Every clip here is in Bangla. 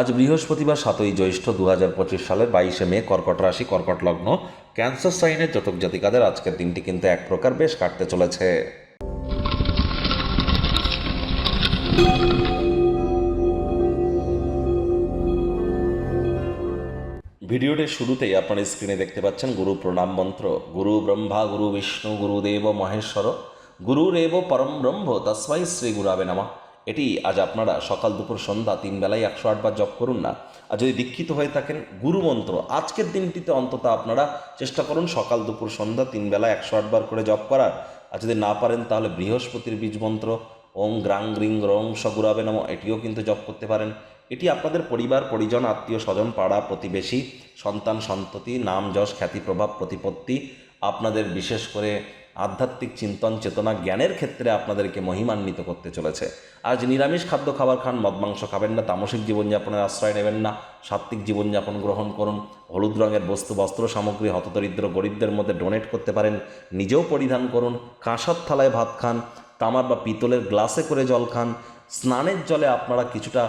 আজ বৃহস্পতিবার সাতই জ্যৈষ্ঠ দু হাজার পঁচিশ সালের বাইশে মে কর্কট রাশি, কর্কট লগ্ন, ক্যান্সার সাইনের জাতক জাতিকাদের আজকের দিনটি কিন্তু এক প্রকার বেশ কাটতে চলেছে। ভিডিওটির শুরুতেই আপনার স্ক্রিনে দেখতে পাচ্ছেন গুরু প্রণাম মন্ত্র। গুরু ব্রহ্মা, গুরু বিষ্ণু গুরুদেব মহেশ্বর গুরুরেব পরম ব্রহ্ম তস্মাই শ্রী গুরাবে নামা। এটি আজ আপনারা সকাল দুপুর সন্ধ্যা তিন বেলায় একশো আটবার জপ করুন না। আর যদি দীক্ষিত হয়ে থাকেন গুরুমন্ত্র আজকের দিনটিতে অন্তত আপনারা চেষ্টা করুন সকাল দুপুর সন্ধ্যা তিন বেলা একশো আটবার করে জপ করার। আর যদি না পারেন, তাহলে বৃহস্পতির বীজ মন্ত্র, ওং গ্রাং গ্রিং রং সগুরাবে নাম, এটিও কিন্তু জপ করতে পারেন। এটি আপনাদের পরিবার, পরিজন, আত্মীয় স্বজন, পাড়া, প্রতিবেশী, সন্তান, সন্ততি, নাম, যশ, খ্যাতি, প্রভাব, প্রতিপত্তি, আপনাদের বিশেষ করে আধ্যাত্মিক চিন্তন চেতনা জ্ঞানের ক্ষেত্রে আপনাদেরকে মহিমান্বিত করতে চলেছে। আজ নিরামিষ খাদ্য খাবার খান, মদ মাংস খাবেন না, তামসিক জীবনযাপনের আশ্রয় নেবেন না, সাত্ত্বিক জীবনযাপন গ্রহণ করুন, হলুদ রঙের বস্তু, বস্ত্র সামগ্রী, হতদরিদ্র গরিবদের মধ্যে ডোনেট করতে পারেন, নিজেও পরিধান করুন, কাঁসার থালায় ভাত খান, তামার বা পিতলের গ্লাসে করে জল খান, স্নানের জলে আপনারা কিছুটা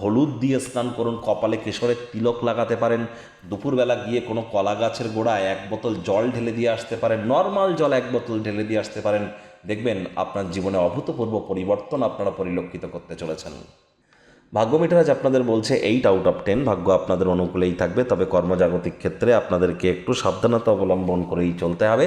হলুদ দিয়ে স্নান করুন, কপালে কেশরের তিলক লাগাতে পারেন, দুপুরবেলা গিয়ে কোনো কলা গাছের গোড়ায় এক বোতল জল ঢেলে দিয়ে আসতে পারেন, নর্মাল জল এক বোতল ঢেলে দিয়ে আসতে পারেন। দেখবেন আপনার জীবনে অভূতপূর্ব পরিবর্তন আপনারা পরিলক্ষিত করতে চলেছেন। ভাগ্য মিটার আজ আপনাদের বলছে এইট আউট অফ টেন ভাগ্য আপনাদের অনুকূলেই থাকবে, তবে কর্মজাগতিক ক্ষেত্রে আপনাদেরকে একটু সাবধানতা অবলম্বন করেই চলতে হবে।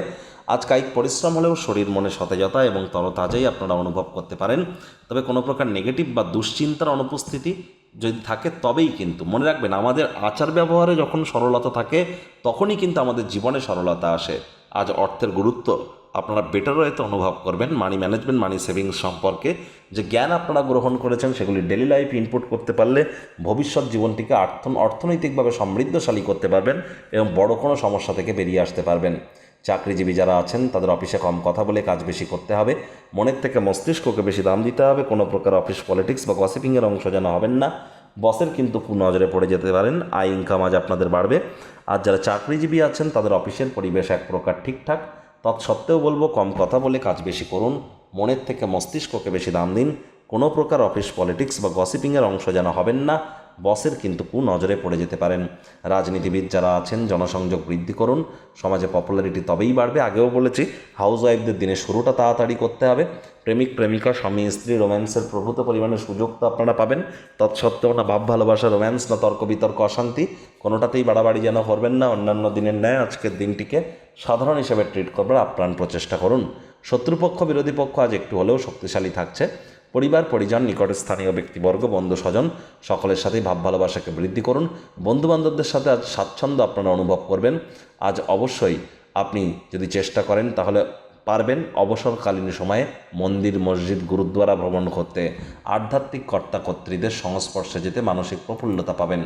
আজ কায়িক পরিশ্রম হলেও শরীর মনে সতেজতা এবং তরতাজাই আপনারা অনুভব করতে পারেন। তবে কোনো প্রকার নেগেটিভ বা দুশ্চিন্তার অনুপস্থিতি যদি থাকে তবেই কিন্তু। মনে রাখবেন, আমাদের আচার ব্যবহারে যখন সরলতা থাকে, তখনই কিন্তু আমাদের জীবনে সরলতা আসে। আজ অর্থের গুরুত্ব আপনারা বেটার হয়তো অনুভব করবেন। মানি ম্যানেজমেন্ট মানি সেভিংস সম্পর্কে যে জ্ঞান আপনারা গ্রহণ করেছেন, সেগুলি ডেলি লাইফ ইনপুট করতে পারলে ভবিষ্যৎ জীবনটিকে অর্থ অর্থনৈতিকভাবে সমৃদ্ধশালী করতে পারবেন এবং বড় কোনো সমস্যা থেকে বেরিয়ে আসতে পারবেন। চাকরিজীবী যারা আছেন, তাদের অফিসে কম কথা বলে কাজ বেশি করতে হবে। মনের থেকে মস্তিষ্ককে বেশি দাম দিতে হবে। কোনো প্রকার অফিস পলিটিক্স বা গসিপিংয়ের অংশ যেন হবেন না। বসের কিন্তু নজরে পড়ে যেতে পারেন। আয় ইনকাম আজ আপনাদের বাড়বে। আর যারা চাকরিজীবী আছেন, তাদের অফিসের পরিবেশ এক প্রকার ঠিকঠাক। তৎসত্ত্বেও বলব, কম কথা বলে কাজ বেশি করুন। মনের থেকে মস্তিষ্ককে বেশি দাম দিন। কোনো প্রকার অফিস পলিটিক্স বা গসিপিংয়ের অংশ যেন হবেন না। বসের কিন্তু কু নজরে পড়ে যেতে পারেন। রাজনীতিবিদ যারা আছেন, জনসংযোগ বৃদ্ধি করুন। সমাজে পপুলারিটি তবেই বাড়বে। আগেও বলেছি হাউস ওয়াইফদের দিনে শুরুটা তাড়াতাড়ি করতে হবে। প্রেমিক, প্রেমিকা, স্বামী, স্ত্রী রোম্যান্সের প্রভূত পরিমাণে সুযোগ তো আপনারা পাবেন। তৎসত্ত্বেও না ভাব, ভালোবাসা রোম্যান্স না তর্ক, বিতর্ক, অশান্তি, কোনোটাতেই বাড়াবাড়ি যেন করবেন না। অন্যান্য দিনের ন্যায় আজকের দিনটিকে সাধারণ হিসেবে ট্রিট করবার আপ্রাণ প্রচেষ্টা করুন। শত্রুপক্ষ, বিরোধী পক্ষ আজ একটু হলেও শক্তিশালী থাকছে। পরিবার, পরিজন, নিকট স্থানীয় ব্যক্তিবর্গ, বন্ধু, স্বজন, সকলের সাথেই ভাব, ভালোবাসাকে বৃদ্ধি করুন। বন্ধুবান্ধবদের সাথে আজ স্বাচ্ছন্দ্য আপনারা অনুভব করবেন। আজ অবশ্যই আপনি যদি চেষ্টা করেন, তাহলে পারবেন অবসরকালীন সময়ে মন্দির, মসজিদ, গুরুদ্বারা ভ্রমণ করতে। আধ্যাত্মিক কর্তা কর্তৃদের সংস্পর্শে যেতে মানসিক প্রফুল্লতা পাবেন।